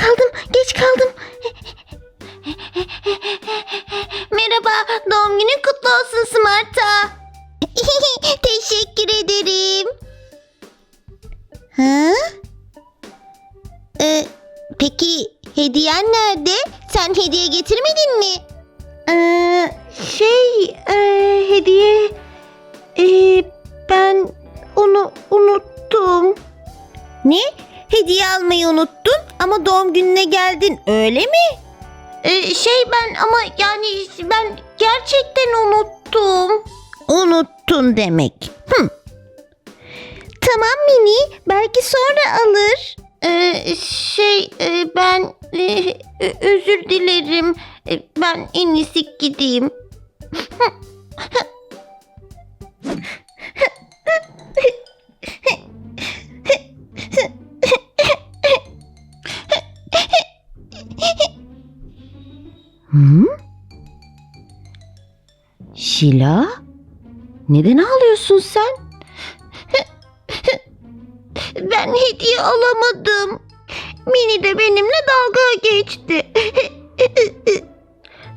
kaldım, geç kaldım. Merhaba, doğum günün kutlu olsun Smart'a. Teşekkür ederim. Ha? Ee, peki hediyen nerede? Sen hediye getirmedin mi? Ee, şey, e, hediye... doğum gününe geldin öyle mi? Ee, şey ben ama yani ben gerçekten unuttum. Unuttun demek. Hı. Tamam Mini belki sonra alır. Ee, şey e, ben e, ö- özür dilerim. E, ben en iyisi gideyim. Hı? Şila? Neden ağlıyorsun sen? Ben hediye alamadım. Mini de benimle dalga geçti.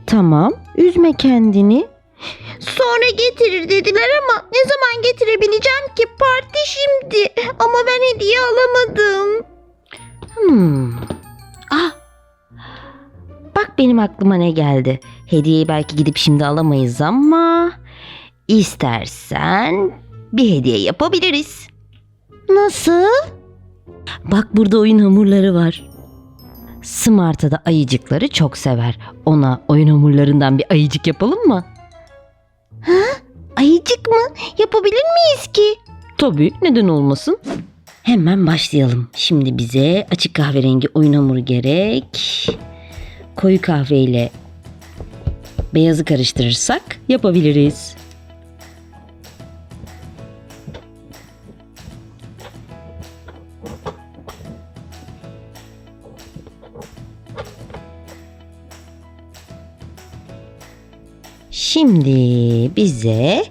tamam, üzme kendini. Sonra getirir dediler ama ne zaman getirebileceğim ki? Parti şimdi. Ama ben hediye alamadım. Hmm. Benim aklıma ne geldi. Hediyeyi belki gidip şimdi alamayız ama istersen bir hediye yapabiliriz. Nasıl? Bak burada oyun hamurları var. Smart'a da ayıcıkları çok sever. Ona oyun hamurlarından bir ayıcık yapalım mı? Ha? Ayıcık mı? Yapabilir miyiz ki? Tabii, neden olmasın? Hemen başlayalım. Şimdi bize açık kahverengi oyun hamuru gerek. Koyu kahveyle beyazı karıştırırsak yapabiliriz. Şimdi bize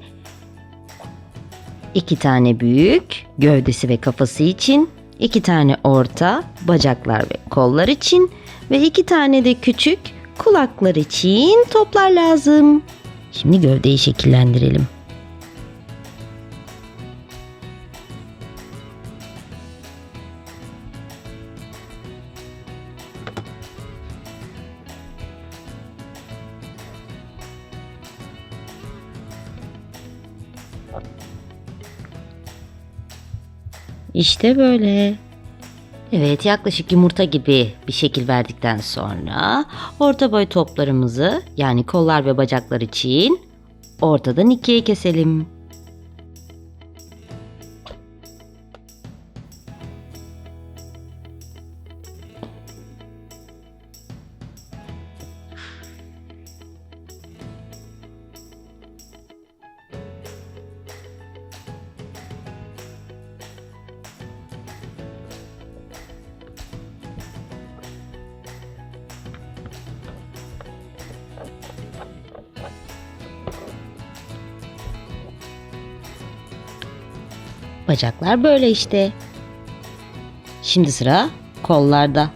iki tane büyük gövdesi ve kafası için, iki tane orta bacaklar ve kollar için ve iki tane de küçük kulaklar için toplar lazım. Şimdi gövdeyi şekillendirelim. İşte böyle. Evet yaklaşık yumurta gibi bir şekil verdikten sonra orta boy toplarımızı yani kollar ve bacaklar için ortadan ikiye keselim. Bacaklar böyle işte. Şimdi sıra kollarda.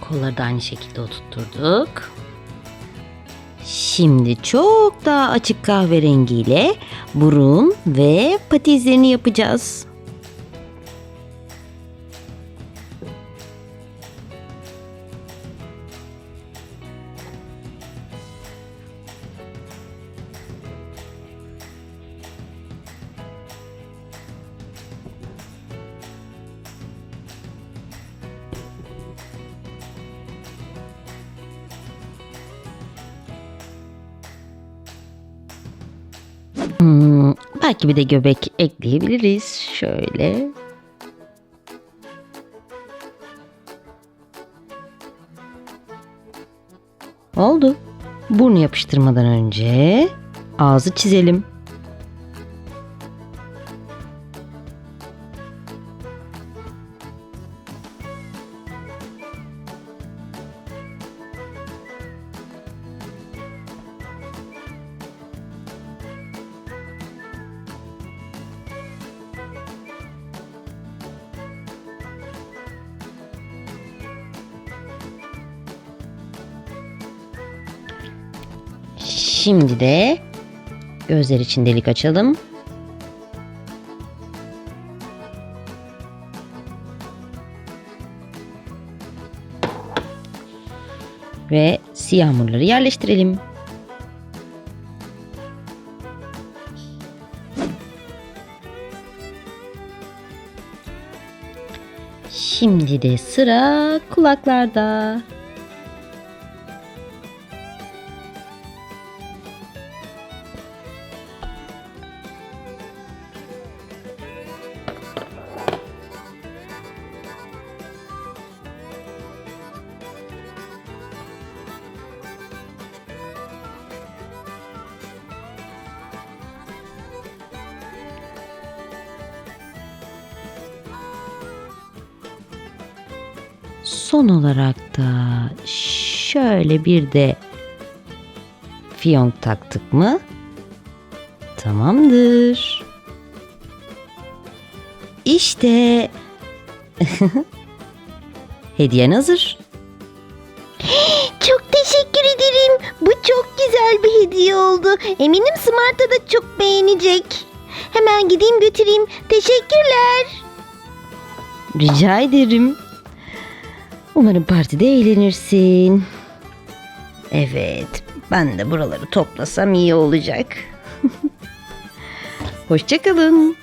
Kolları da aynı şekilde oturtturduk. Şimdi çok daha açık kahverengiyle burun ve pati izlerini yapacağız. Belki bir de göbek ekleyebiliriz. Şöyle. Oldu. Burnu yapıştırmadan önce ağzı çizelim. Şimdi de gözler için delik açalım. Ve siyah hamurları yerleştirelim. Şimdi de sıra kulaklarda. Son olarak da şöyle bir de fiyonk taktık mı? Tamamdır. İşte hediyen hazır. Çok teşekkür ederim. Bu çok güzel bir hediye oldu. Eminim Smart'a da çok beğenecek. Hemen gideyim götüreyim. Teşekkürler. Rica ederim. Umarım partide eğlenirsin. Evet, ben de buraları toplasam iyi olacak. Hoşçakalın.